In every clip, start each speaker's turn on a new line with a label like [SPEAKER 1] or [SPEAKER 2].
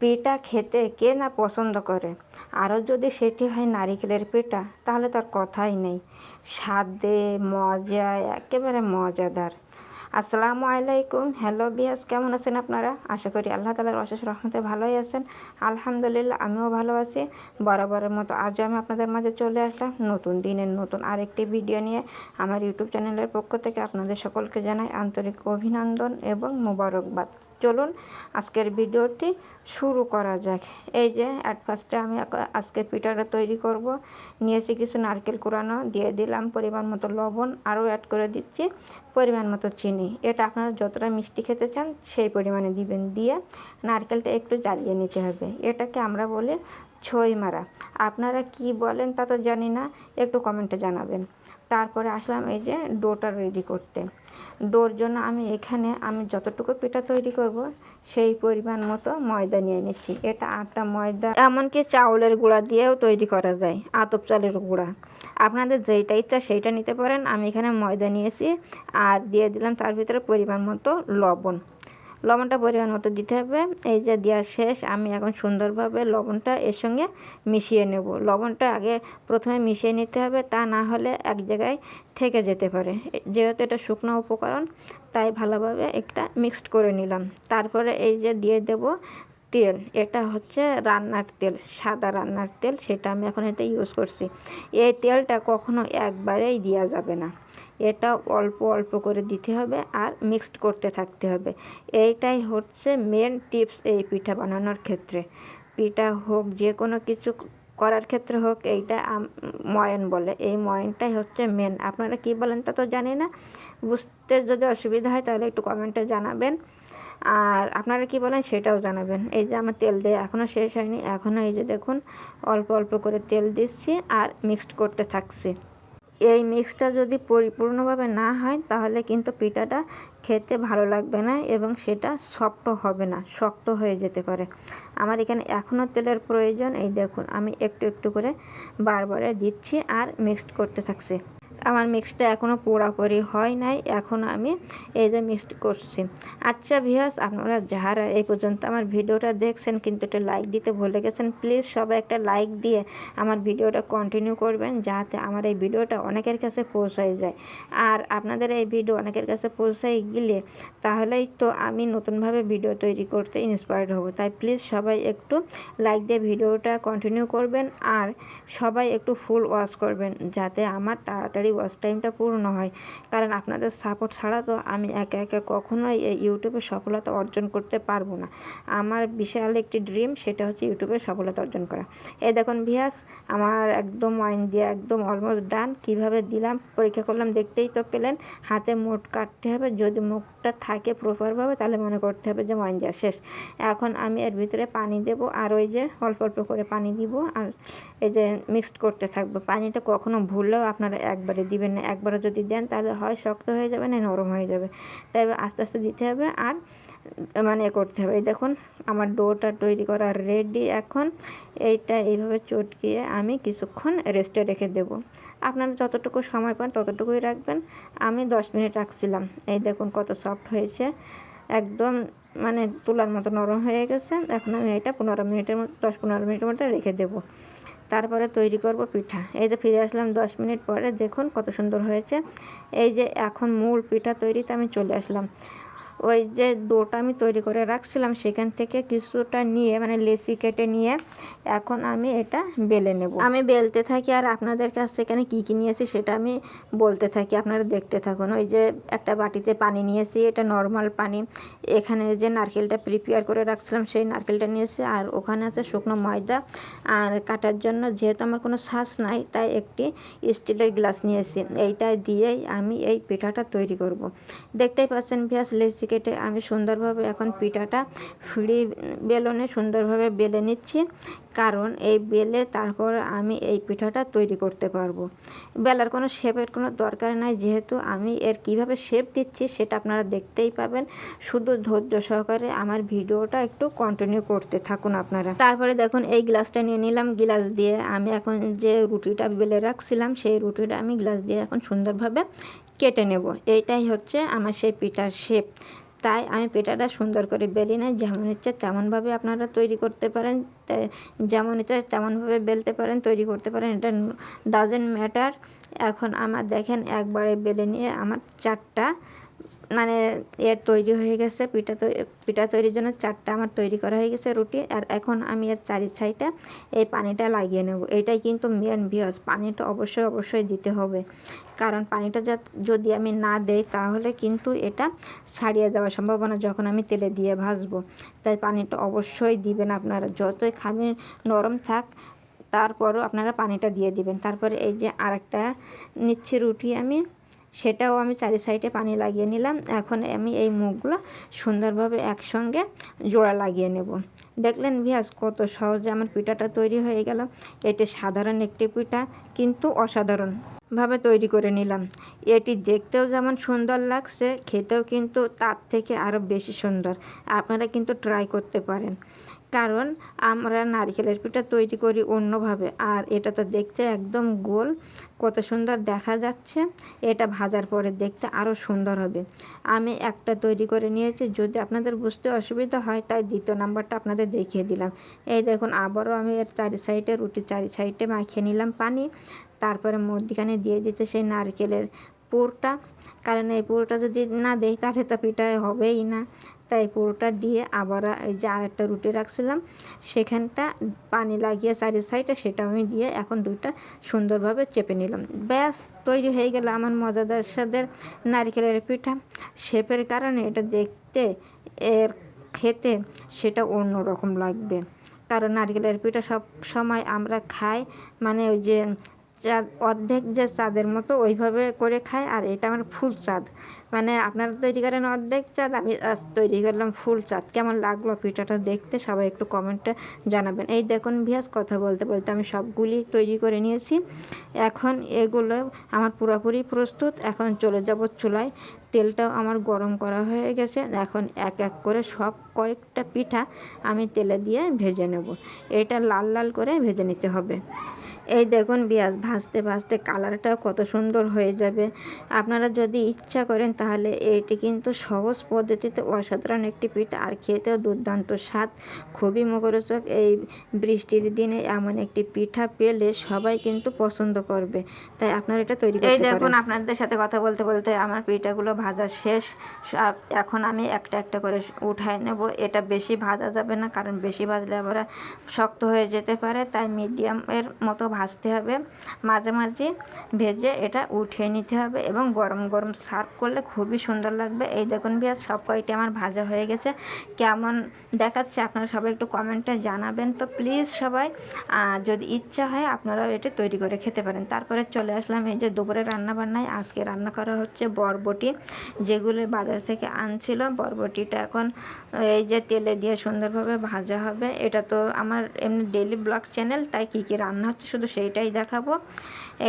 [SPEAKER 1] পিঠা খেতে কে না পছন্দ করে? আরও যদি সেটি হয় নারিকেলের পিঠা, তাহলে তার কথাই নেই। স্বাদে মজায় একেবারে মজাদার। আসসালামু আলাইকুম। হ্যালো বিয়াস, কেমন আছেন আপনারা? আশা করি আল্লাহ তালার অশেষ রহমতে ভালোই আছেন। আলহামদুলিল্লাহ, আমিও ভালো আছি। বরাবরের মতো আজও আমি আপনাদের মাঝে চলে আসলাম নতুন দিনের নতুন আরেকটি ভিডিও নিয়ে। আমার ইউটিউব চ্যানেলের পক্ষ থেকে আপনাদের সকলকে জানাই আন্তরিক অভিনন্দন এবং মোবারকবাদ। চলুন আজকের ভিডিওটি শুরু করা যাক। এই যে অ্যাট ফার্স্টে আমি আজকে পিঠাটা তৈরি করব। নিয়েছি কিছু নারকেল কুড়ানো, দিয়ে দিলাম পরিমাণ মতো লবণ, আরও অ্যাড করে দিচ্ছি পরিমাণ মতো চিনি। এটা আপনারা যতটা মিষ্টি খেতে চান সেই পরিমাণে দিবেন। দিয়ে নারকেলটা একটু জ্বালিয়ে নিতে হবে। এটাকে আমরা বলি ছই মারা। আপনারা কি বলেন তা তো জানি না, একটু কমেন্টে জানাবেন। তারপরে আসলাম এই যে ডোটা রেডি করতে। ডোর জন্য আমি এখানে আমি যতটুকু পিঠা তৈরি করব, সেই পরিমাণ মতো ময়দা নিয়ে নিচ্ছি। এটা আটা ময়দা, এমনকি চাউলের গুঁড়া দিয়েও তৈরি করা যায়, আতপ চালের গুঁড়া। আপনাদের যেইটা ইচ্ছা সেইটা নিতে পারেন। আমি এখানে ময়দা নিয়েছি, আর দিয়ে দিলাম তার ভিতরে পরিমাণ মতো লবণ। লবণটা পরিমাণ মতো দিতে হবে। এই যে দেওয়া শেষ, আমি এখন সুন্দরভাবে লবণটা এর সঙ্গে মিশিয়ে নেব। লবণটা আগে প্রথমে মিশিয়ে নিতে হবে, তা না হলে এক জায়গায় থেকে যেতে পারে। যেহেতু এটা শুকনো উপকরণ, তাই ভালোভাবে একটা মিক্সড করে নিলাম। তারপরে এই যে দিয়ে দেব তেল, এটা হচ্ছে রান্নার তেল, সাদা রান্নার তেল, সেটা আমি এখন এতে ইউজ করছি। এই তেলটা কখনো একবারেই দেওয়া যাবে না। এটা অল্প অল্প করে দিতে হবে আর মিক্সড করতে থাকতে হবে। এইটাই হচ্ছে মেন টিপস এই পিঠা বানানোর ক্ষেত্রে। পিঠা হোক, যে কোনো কিছু করার ক্ষেত্রে হোক, এইটা ময়ন বলে। এই ময়নটাই হচ্ছে মেন আপনারা কি বলেন তা তো জানি না। বুঝতে যদি অসুবিধা হয় তাহলে একটু কমেন্টে জানাবেন। আর আপনারা কি বলেন সেটাও জানাবেন। এই যে আমার তেল দিয়ে এখনও শেষ হয়নি। এখনও এই যে দেখুন, অল্প অল্প করে তেল দিচ্ছি আর মিক্সড করতে থাকছি। এই মিক্সটা যদি পরিপূর্ণভাবে না হয়, তাহলে কিন্তু পিঠাটা খেতে ভালো লাগবে না এবং সেটা সফট হবে না, শক্ত হয়ে যেতে পারে। আমার এখানে এখনও তেলের প্রয়োজন। এই দেখুন, আমি একটু একটু করে বারবারে দিচ্ছি আর মিক্সড করতে থাকছি। আমার মিক্সটা এখনও পুরোপুরি হয় নাই, এখন আমি এই যে মিক্সড করছি। আচ্ছা ভিয়াস আপনারা যারা এই পর্যন্ত আমার ভিডিওটা দেখছেন কিন্তু একটা লাইক দিতে ভুলে গেছেন প্লিজ সবাই একটা লাইক দিয়ে আমার ভিডিওটা কন্টিনিউ করবেন যাতে আমার এই ভিডিওটা অনেকের কাছে পৌঁছায় যায়। আর আপনাদের এই ভিডিও অনেকের কাছে পৌঁছায় গেলে তাহলেই তো আমি নতুনভাবে ভিডিও তৈরি করতে ইন্সপায়ার্ড হব। তাই প্লিজ সবাই একটু লাইক দিয়ে ভিডিওটা কন্টিনিউ করবেন আর সবাই একটু ফুল ওয়াচ করবেন যাতে আমার তাড়াতাড়ি ওয়াচ টাইমটা পূর্ণ হয়। কারণ আপনাদের সাপোর্ট ছাড়া তো আমি একা একা কখনোই এই ইউটিউবে সফলতা অর্জন করতে পারব না। আমার বিশাল একটি ড্রিম সেটা হচ্ছে ইউটিউবে সফলতা অর্জন করা। এই দেখুন ভিয়াস, আমার একদম ওয়াইন দিয়ে একদম অলমোস্ট ডান কীভাবে দিলাম? পরীক্ষা করলাম, দেখতেই তো পেলেন। হাতে মুখ কাটতে হবে। যদি মুখটা থাকে প্রপারভাবে তাহলে মনে করতে হবে যে ওয়াইন দেওয়া শেষ। এখন আমি এর ভিতরে পানি দেব, আর ওই যে অল্প অল্প করে পানি দিব, আর এই যে মিক্সড করতে থাকব। পানিটা কখনো ভুললেও আপনারা একবারে দিবেন না। একবারে যদি দেন তাহলে হয় শক্ত হয়ে যাবে না, নরম হয়ে যাবে। তাই আস্তে আস্তে দিতে হবে আর মানে করতে হবে। এই দেখুন, আমার ডোটা তৈরি করা রেডি এখন এইটা এইভাবে চটকিয়ে আমি কিছুক্ষণ রেস্টে রেখে দেব। আপনারা যতটুকু সময় পান ততটুকুই রাখবেন। আমি দশ মিনিট রাখছিলাম। এই দেখুন কত সফট হয়েছে। একদম মানে তুলার মতো নরম হয়ে গেছে। এখন আমি এটা পনেরো মিনিটের দশ পনেরো মিনিটের মতো রেখে দেবো। তারপরে তৈরি করব পিঠা। এই যে ফিরে আসলাম দশ মিনিট পরে, দেখুন কত সুন্দর হয়েছে। এই যে এখন মূল পিঠা তৈরিতে আমি চলে আসলাম। ওই যে ডোটা আমি তৈরি করে রাখছিলাম সেখান থেকে কিছুটা নিয়ে মানে লেসি কেটে নিয়ে এখন আমি এটা বেলে নেব। আমি বেলতে থাকি আর আপনাদের কাছ এখানে কী কী নিয়েছি সেটা আমি বলতে থাকি, আপনারা দেখতে থাকুন। ওই যে একটা বাটিতে পানি নিয়েছি, এটা নর্মাল পানি। এখানে যে নারকেলটা প্রিপেয়ার করে রাখছিলাম সেই নারকেলটা নিয়েছি আর ওখানে আছে শুকনো ময়দা। আর কাটার জন্য যেহেতু আমার কোনো শ্বাস নাই, তাই একটি স্টিলের গ্লাস নিয়েছি। এইটা দিয়েই আমি এই পিঠাটা তৈরি করব। দেখতেই পাচ্ছেন পেঁয়াজ লেচি কেটে আমি সুন্দরভাবে এখন পিঠাটা ফ্রি বেলনে সুন্দরভাবে বেলে নিচ্ছি। কারণ এই বেলে তারপর আমি এই পিঠাটা তৈরি করতে পারব। বেলার কোনো শেপের কোনো দরকার নাই। যেহেতু আমি এর কীভাবে শেপ দিচ্ছি সেটা আপনারা দেখতেই পাবেন। শুধু ধৈর্য সহকারে আমার ভিডিওটা একটু কন্টিনিউ করতে থাকুন আপনারা। তারপরে দেখুন, এই গ্লাসটা নিয়ে নিলাম। গ্লাস দিয়ে আমি এখন যে রুটিটা বেলে রাখছিলাম, সেই রুটিটা আমি গ্লাস দিয়ে এখন সুন্দরভাবে কেটে নেব। এইটাই হচ্ছে আমার সেই পিঠার শেপ তাই আমি পিঠাটা সুন্দর করে বেলি না যেমন ইচ্ছে তেমনভাবে আপনারা তৈরি করতে পারেন যেমন ইচ্ছে তেমনভাবে বেলতে পারেন, তৈরি করতে পারেন। এটা ডাজেন্ট ম্যাটার এখন আমার দেখেন একবারে বেলে নিয়ে আমার চারটা মানে এর তৈরি হয়ে গেছে, পিঠা পিঠা তৈরির জন্য চারটা আমার তৈরি করা হয়ে গেছে রুটি, আর এখন আমি এর চারি সাইডে এই পানিটা লাগিয়ে নেব। এটাই কিন্তু মেন ভিওস পানিটা অবশ্যই অবশ্যই দিতে হবে। কারণ পানিটা যদি আমি না দেই তাহলে কিন্তু এটা ছাড়িয়ে যাওয়ার সম্ভাবনা যখন আমি তেলে দিয়ে ভাজবো। তাই পানিটা অবশ্যই দিবেন আপনারা, যতই খামি নরম থাক, তারপরও আপনারা পানিটা দিয়ে দিবেন। তারপরে এই যে আরেকটা নিচ্ছি রুটি আমি। সেটাও আমি চারি সাইডে পানি লাগিয়ে নিলাম। এখন আমি এই মুখগুলো সুন্দরভাবে একসঙ্গে জোড়া লাগিয়ে নেব। দেখলেন ভিয়াস, কত সহজে আমার পিঠাটা তৈরি হয়ে গেল। এটি সাধারণ একটি পিঠা, কিন্তু অসাধারণ ভাবে তৈরি করে নিলাম। এটি দেখতেও যেমন সুন্দর লাগছে, খেতেও কিন্তু তার থেকে আরও বেশি সুন্দর। আপনারা কিন্তু ট্রাই করতে পারেন। কারণ আমরা নারকেলের পিঠা তৈরি করি অন্যভাবে। আর এটা তো দেখতে একদম গোল, কত সুন্দর দেখা যাচ্ছে। এটা ভাজার পরে দেখতে আরও সুন্দর হবে। আমি একটা তৈরি করে নিয়েছি, যদি আপনাদের বুঝতে অসুবিধা হয় তাই দ্বিতীয় নাম্বারটা আপনাদের দেখিয়ে দিলাম। এই দেখুন, আবারও আমি এর চারি সাইডে রুটি চারি সাইডে মাখিয়ে নিলাম পানি। তারপরে মধ্যিখানে দিয়ে দিতে সেই নারকেলের পুরটা। কারণ এই পুরোটা যদি না দেই তাহলে তো পিঠা হবেই না। তাই পুরোটা দিয়ে আবার এই যে আরেকটা রুটি রাখছিলাম, সেখানটা পানি লাগিয়ে চারি সাইডে সেটা আমি দিয়ে এখন দুইটা সুন্দরভাবে চেপে নিলাম। ব্যাস, তৈরি হয়ে গেল আমার মজাদার স্বাদের নারকেলের পিঠা। শেপের কারণে এটা দেখতে, এর খেতে সেটা অন্য রকম লাগবে। কারণ নারকেলের পিঠা সব সময় আমরা খাই মানে ওই যে চাঁদ, অর্ধেক যে চাঁদের মতো ওইভাবে করে খায়, আর এটা আমার ফুল চাঁদ। মানে আপনারা তৈরি করেন অর্ধেক চাঁদ, আমি তৈরি করলাম ফুল চাঁদ। কেমন লাগল পিঠাটা দেখতে সবাই একটু কমেন্টে জানাবেন। এই দেখুন ভিয়াস কথা বলতে বলতে আমি সবগুলি তৈরি করে নিয়েছি। এখন এগুলো আমার পুরোপুরি প্রস্তুত। এখন চলে যাব চুলায়। তেলটাও আমার গরম করা হয়ে গেছে। এখন এক এক করে সব কয়েকটা পিঠা আমি তেলে দিয়ে ভেজে নেব। এটা লাল লাল করে ভেজে নিতে হবে। এই দেখুন পেঁয়াজ ভাজতে ভাজতে কালারটাও কত সুন্দর হয়ে যাবে। আপনারা যদি ইচ্ছা করেন তাহলে এটি কিন্তু সহজ পদ্ধতিতে অসাধারণ একটি পিঠা আর খেতেও দুর্দান্ত স্বাদ। খুবই মুখরোচক এই বৃষ্টির দিনে এমন একটি পিঠা পেলে সবাই কিন্তু পছন্দ করবে। তাই আপনারা এটা তৈরি এই দেখুন আপনাদের সাথে কথা বলতে বলতে আমার পিঠাগুলো ভাজা শেষ। এখন আমি একটা একটা করে উঠায় নেব। এটা বেশি ভাজা যাবে না কারণ বেশি ভাজলে আবার শক্ত হয়ে যেতে পারে। তাই মিডিয়ামের মতো ভাজতে হবে। মাঝে মাঝে ভেজে এটা উঠিয়ে নিতে হবে এবং গরম গরম সার্ভ করলে খুবই সুন্দর লাগবে। এই দেখুন পেঁয়াজ সব কয়টি আমার ভাজা হয়ে গেছে। কেমন দেখাচ্ছে আপনারা সবাই একটু কমেন্টে জানাবেন। তো প্লিজ সবাই যদি ইচ্ছা হয় আপনারাও এটা তৈরি করে খেতে পারেন। তারপরে চলে আসলাম এই যে দুপুরে রান্না বান্নায় আজকে রান্না করা হচ্ছে বরবটি, যেগুলো বাজার থেকে আনছিল। বরবটিটা এখন এই যে তেলে দিয়ে সুন্দরভাবে ভাজা হবে। এটা তো আমার এমনি ডেলি ব্লগ চ্যানেল তাই কী কী রান্না হচ্ছে শুধু সেইটাই দেখাবো।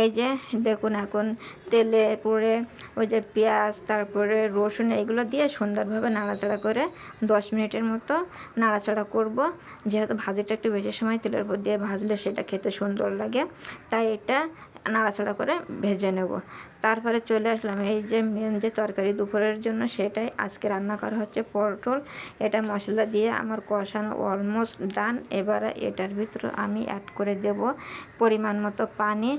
[SPEAKER 1] এই যে দেখুন এখন তেলে পরে ওই যে পেঁয়াজ, তারপরে রসুন এগুলো দিয়ে সুন্দরভাবে নাড়াচাড়া করে দশ মিনিটের মতো নাড়াচাড়া করব। যেহেতু ভাজিটা একটু বেশি সময় তেলের উপর দিয়ে ভাজলে সেটা খেতে সুন্দর লাগে। তাই এটা নাড়াচাড়া করে ভেজে নেব। তারপরে চলে আসলাম এই যে মেন যে তরকারি দুপুরের জন্য সেটাই। আজকে রান্না করা হচ্ছে পটল। এটা মশলা দিয়ে আমার কষানো অলমোস্ট ডান এবারে এটার ভিতরে আমি অ্যাড করে দেব পরিমাণ মতো পানি।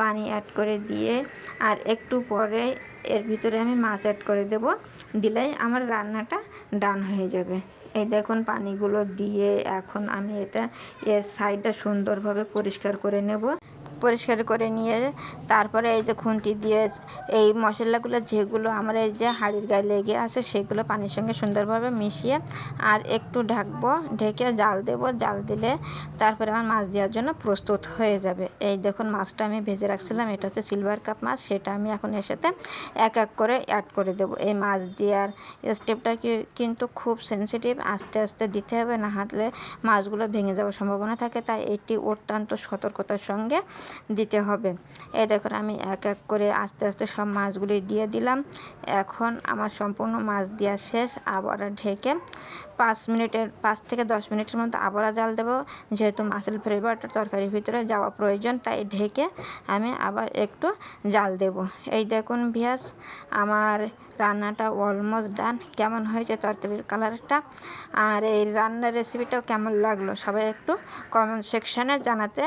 [SPEAKER 1] পানি অ্যাড করে দিয়ে আর একটু পরে এর ভিতরে আমি মাছ অ্যাড করে দেব। দিলেই আমার রান্নাটা ডান হয়ে যাবে। এই দেখুন পানিগুলো দিয়ে এখন আমি এটা এর সাইডটা সুন্দরভাবে পরিষ্কার করে নেব। পরিষ্কার করে নিয়ে তারপরে এই যে খুন্তি দিয়ে এই মশলাগুলো যেগুলো আমার এই যে হাঁড়ির গায়ে লেগে আছে সেগুলো পানির সঙ্গে সুন্দরভাবে মিশিয়ে আর একটু ঢাকবো, ঢেকে জাল দেব। জাল দিলে তারপরে আমার মাছ দেওয়ার জন্য প্রস্তুত হয়ে যাবে। এই দেখুন মাছটা আমি ভেজে রাখছিলাম, এটা হচ্ছে সিলভার কাপ মাছ, সেটা আমি এখন এর সাথে এক এক করে অ্যাড করে দেবো। এই মাছ দেওয়ার স্টেপটা কিন্তু খুব সেন্সিটিভ আস্তে আস্তে দিতে হবে, না হাতলে মাছগুলো ভেঙে যাওয়ার সম্ভাবনা থাকে, তাই এটি অত্যন্ত সতর্কতার সঙ্গে দিতে হবে। এই দেখুন, আমি এক এক করে আস্তে আস্তে সব মাছগুলি দিয়ে দিলাম। এখন আমার সম্পূর্ণ মাছ দেওয়া শেষ। আবার ঢেকে পাঁচ মিনিটের, পাঁচ থেকে দশ মিনিটের মধ্যে আবারও জাল দেবো। যেহেতু মাছের ফ্লেভারটা তরকারির ভিতরে যাওয়া প্রয়োজন, তাই ঢেকে আমি আবার একটু জাল দেব। এই দেখুন, ভিয়াস, আমার রান্নাটা অলমোস্ট ডান কেমন হয়েছে তরকারির কালারটা আর এই রান্নার রেসিপিটাও কেমন লাগল? সবাই একটু কমেন্ট সেকশানে জানাতে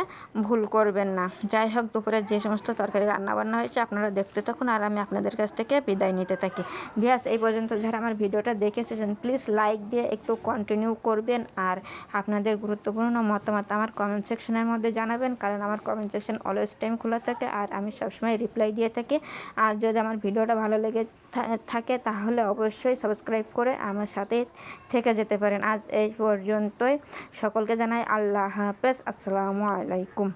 [SPEAKER 1] ভুল করবেন না। যাই হোক, দুপুরে যে সমস্ত তরকারি রান্না বান্না হয়েছে, আপনারা দেখতে থাকুন আর আমি আপনাদের কাছ থেকে বিদায় নিতে থাকি। ভিয়াস, এই পর্যন্ত যারা আমার ভিডিওটা দেখে এসেছেন প্লিজ লাইক দিয়ে একটু কন্টিনিউ করবেন আর আপনাদের গুরুত্বপূর্ণ মতামত আমার কমেন্ট সেকশনের মধ্যে জানাবেন, কারণ আমার কমেন্ট সেকশন অলওয়েজ টাইম খোলা থাকে আর আমি সবসময় রিপ্লাই দিয়ে থাকি। আর যদি আমার ভিডিওটা ভালো লেগে থাকে তাহলে অবশ্যই সাবস্ক্রাইব করে আমার সাথে থেকে যেতে পারেন। আজ এই পর্যন্তই। সকলকে জানাই আল্লাহ হাফেজ। আসসালামু আলাইকুম।